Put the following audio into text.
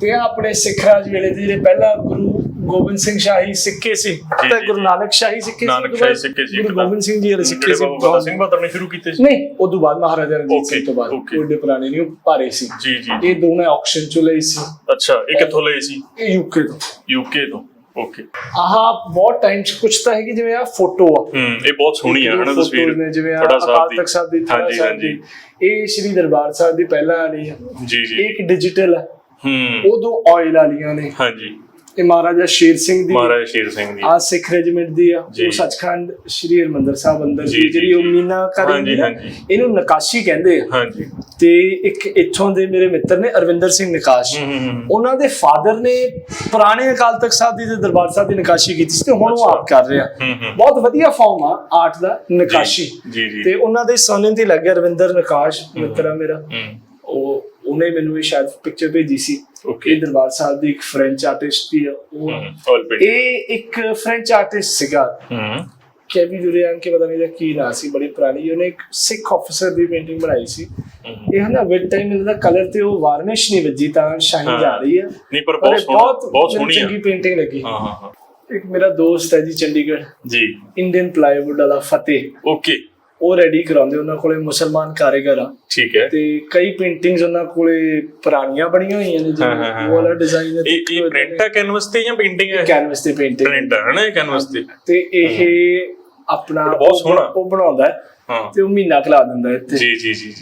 ਤੇ ਆਹ ਆਪਣੇ ਸਿੱਖ ਰਾਜ ਵੇਲੇ ਦੇ ਜਿਹੜੇ ਪਹਿਲਾ ਗੁਰੂ ਗੋਬਿੰਦ ਸਿੰਘ ਸ਼ਾਹੀ ਸਿੱਕੇ ਸੀ ਤੇ ਜੀ, ਗੁਰੂ ਜੀ। ਨਾਨਕ ਸ਼ਾਹੀ ਸਿੱਕੇ ਸੀ ਨਾਨਕ ਸ਼ਾਹੀ ਸਿੱਕੇ ਸੀ। ਗੁਰੂ ਤਾਂ। ਗੋਬਿੰਦ ਸਿੰਘ ਜੀ ਵਾਲੇ ਸਿੱਕੇ ਜਿਹੜੇ ਸੀ ਬਾਬਾ ਬੰਦਾ ਸਿੰਘ ਬਹਾਦਰ ਨੇ ਸ਼ੁਰੂ ਕੀਤੇ ਸੀ। ਨਹੀਂ ਉਦੋਂ ਬਾਅਦ ਮਹਾਰਾਜਾ ਰਣਜੀਤ ਸਿੰਘ ਤੋਂ ਬਾਅਦ okay. ਉਹਦੇ ਪੁਰਾਣੇ ਨਹੀਂ ਉਹ ਭਾਰੇ ਸੀ। ਜੀ ਜੀ ਇਹ ਦੋਨੇ ਆਕਸ਼ਨ ਚੋਂ ਲਏ ਸੀ। ਅੱਛਾ ਇਹ ਕਿੱਥੋਂ ਲਏ ਸੀ? ਇਹ ਯੂਕੇ ਤੋਂ। ਯੂਕੇ ਤੋਂ ਓਕੇ ਆਹ ਬਹੁਤ ਟਾਈਮ ਚ ਕੁਝ ਤਾਂ ਹੈ ਕਿ ਜਿਵੇਂ ਆ ਫੋਟੋ ਆ। ਹੂੰ ਇਹ ਬਹੁਤ ਸੋਹਣੀ ਹੈ ਹਨਾ ਤਸਵੀਰ। ਨੇ ਜਿਵੇਂ ਆ ਬੜਾ ਅਕਾਲ ਤਖਤ ਸਾਹਿਬ ਦੀ ਥਾਰਾ ਹਾਂਜੀ ਸਾਹਿਬ ਹਾਂਜੀ। ਦੀ ਇਹ ਸ਼੍ਰੀ ਦਰਬਾਰ ਸਾਹਿਬ ਦੀ ਪਹਿਲਾਂ ਵਾਲੀ ਆ। ਜੀ ਜੀ। ਇੱਕ ਡਿਜੀਟਲ ਹੈ ਹੂੰ। ਉਦੋਂ ਆਇਲ ਵਾਲੀਆਂ ਨੇ। ਹਾਂਜੀ। ਇਹ ਮਹਾਰਾਜਾ ਸ਼ੇਰ ਸਿੰਘ ਦੀ ਮਹਾਰਾਜਾ ਸ਼ੇਰ ਸਿੰਘ ਦੀ। ਆ ਸਿੱਖ ਰੈਜੀਮੈਂਟ ਦੀ ਆ। ਉਹ ਸੱਚਖੰਡ ਸ਼੍ਰੀ ਹਰਮੰਦਰ ਸਾਹਿਬ ਅੰਦਰ ਦੀ ਜਿਹੜੀ ਉਹ ਜੀ। ਮੀਨਾਕਾਰੀ ਹਾਂਜੀ, ਹੁੰਦੀ ਨਾ, ਹਾਂਜੀ। ਇਹਨੂੰ ਨਕਾਸ਼ੀ ਕਹਿੰਦੇ ਆ। ਹਾਂਜੀ। ਤੇ ਇੱਕ ਇੱਥੋਂ ਦੇ ਮੇਰੇ ਮਿੱਤਰ ਨੇ ਅਰਵਿੰਦਰ ਸਿੰਘ ਨਕਾਸ਼। ਹੂੰ ਹੂੰ ਹੂੰ। ਉਹਨਾਂ ਦੇ ਫਾਦਰ ਨੇ ਪੁਰਾਣੇ ਅਕਾਲ ਤਖਤ ਸਾਹਿਬ ਦੀ ਤੇ ਦਰਬਾਰ ਸਾਹਿਬ ਦੀ ਨਕਾਸ਼ੀ ਕੀਤੀ ਸੀ ਤੇ ਹੁਣ ਉਹ। ਆਪ ਕਰ ਰਿਹਾ ਹੂੰ ਹੂੰ। ਬਹੁਤ ਵਧੀਆ ਫਾਰਮ ਆ ਆਰਟ ਦਾ ਨਕਾਸ਼ੀ। ਜੀ ਜੀ ਤੇ ਉਹਨਾਂ ਦੇ ਸਨ ਤੇ ਲੱਗਿਆ ਰਵਿੰਦਰ ਨਕਾਸ਼ ਮਿੱਤਰ ਆ ਮੇਰਾ। ਹੂੰ। ਉਹ ਉਹਨੇ ਮੈਨੂੰ ਇਹ ਸ਼ਾਇਦ ਪਿਕਚਰ ਭੇਜੀ ਸੀ। ਓਕੇ ਇਹ ਦਰਬਾਰ ਸਾਹਿਬ ਦੀ ਇੱਕ ਫ੍ਰੈਂਚ ਆਰਟਿਸਟ ਦੀ ਆ ਉਹ ਇਹ ਇੱਕ ਫ੍ਰੈਂਚ ਆਰਟਿਸਟ ਸੀਗਾ। ਕੈਵੀ ਜੁਰੀਆਨ ਕੇ ਪਤਾ ਨਹੀਂ ਕੀ ਨਾਂ ਸੀ ਬੜੀ ਪੁਰਾਣੀ ਉਹਨੇ ਇੱਕ ਸਿੱਖ ਆਫੀਸਰ ਦੀ ਪੇਂਟਿੰਗ ਬਣਾਈ ਸੀ। ਇਹ ਹਨਾ ਵਿਦ ਟਾਈਮ ਇਹਦਾ ਕਲਰ ਤੇ ਉਹ ਵਾਰਨਿਸ਼ ਨਹੀਂ ਵੱਜੀ ਤਾਂ ਸ਼ਾਈਨ ਹਾਂ। ਜਾ ਰਹੀ ਹੈ ਨਹੀਂ ਪਰ ਬਹੁਤ ਬਹੁਤ ਸੋਹਣੀ ਚੰਗੀ ਪੇਂਟਿੰਗ ਲੱਗੀ। ਹਾਂ ਹਾਂ ਹਾਂ। ਇੱਕ ਮੇਰਾ ਦੋਸਤ ਹੈ ਜੀ ਚੰਡੀਗੜ੍ਹ। ਜੀ। ਇੰਡੀਅਨ ਪਲਾਈਵੁੱਡ ਵਾਲਾ ਫਤਿਹ। ਓਕੇ ਉਹ ਰੈਡੀ ਕਰਾਉਂਦੇ ਉਹਨਾਂ ਕੋਲੇ ਮੁਸਲਮਾਨ ਕਾਰੀਗਰ ਆ। ਠੀਕ ਹੈ। ਤੇ ਕਈ ਪੇਂਟਿੰਗਸ ਉਹਨਾਂ ਕੋਲੇ ਪੁਰਾਣੀਆਂ ਬਣੀਆਂ ਹੋਈਆਂ ਨੇ ਹਾਂ, ਹਾਂ, ਹਾਂ। ਜਿਵੇਂ ਉਹ ਵਾਲਾ ਡਿਜ਼ਾਈਨ ਇਹ ਇਹ ਪ੍ਰਿੰਟ ਹੈ ਕੈਨਵਸ ਤੇ ਜਾਂ ਪੇਂਟਿੰਗ ਹੈ? ਕੈਨਵਸ ਤੇ ਪੇਂਟਿੰਗ ਪ੍ਰਿੰਟ ਹੈ ਨਾ ਕੈਨਵਸ ਤੇ। ਤੇ ਇਹ ਆਪਣਾ ਬਹੁਤ ਸੋਹਣਾ। ਉਹ ਬਣਾਉਂਦਾ ਹੈ ਹਾਂ। ਤੇ ਉਹ ਮਹੀਨਾ ਖਲਾ ਦਿੰਦਾ ਹੈ ਇੱਥੇ। ਜੀ ਜੀ ਜੀ।